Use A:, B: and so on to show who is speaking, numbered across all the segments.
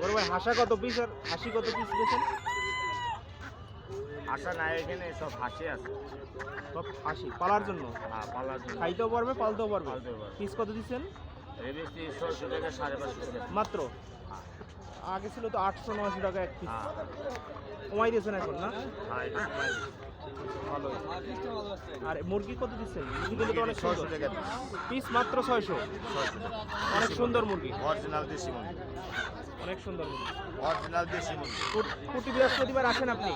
A: বড় ভাই হাসা কত পিস আর হাসি কত পিস গেছেন
B: হাসা নাই এখানে সব হাসি আছে।
A: সব হাসি পালার জন্য?
B: হ্যাঁ পালার জন্য।
A: খাইতেও পারবে পালতেও পারবে। পিস কত দিচ্ছেন? মাত্র? আগে ছিল তো আটশো নয়শো টাকা এক পিস কমাই দিয়েছেন এখন না? ভালো। আর মুরগি কত দিচ্ছেন মুরগিগুলো তো অনেক
B: ছয়শো টাকা
A: পিস মাত্র ছয়শো। অনেক সুন্দর মুরগি।
B: অরিজিনাল দেশি মুরগি।
A: অনেক সুন্দর মুরগি।
B: অরিজিনাল দেশি মুরগি।
A: প্রতি বৃহস্পতিবার আসেন আপনি?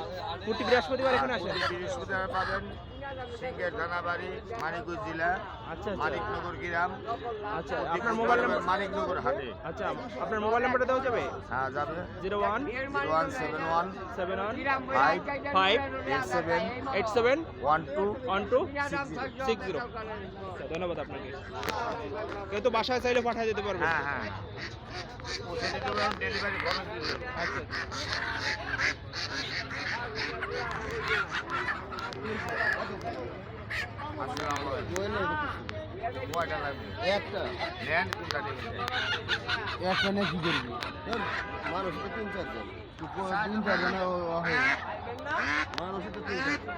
A: প্রতি বৃহস্পতিবার এখানে আসেন?
B: বৃহস্পতিবার পাবেন সিঙ্গের থানাবাড়ি মানিকগঞ্জ জেলা
A: আচ্ছা আচ্ছা।
B: মানিকনগর গ্রাম
A: আচ্ছা আপনার মোবাইল নাম্বার
B: মানিকনগর হাটে।
A: আচ্ছা আপনার মোবাইল নাম্বারটা দেওয়া যাবে?
B: হ্যাঁ। যাবে।
A: Zero one.
B: One seven one.
A: Seven one.
B: Five
A: five.
B: Eight seven.
A: Eight seven.
B: One two.
A: One two. Six zero. ধন্যবাদ আপনাকে। কেউ তো বাসায় চাইলে পাঠিয়ে দিতে পারবে।
B: হ্যাঁ হ্যাঁ। ডেলিভারি
A: আচ্ছা।
B: আসসালামু আলাইকুম কয়টা লাগবে
C: একটা।
B: নেন কোনটা নেবেন
C: একটা নিয়ে কি করবি মানুষ তো তিন চারজন। তিন চারজন মানুষ তো তিন চারজন।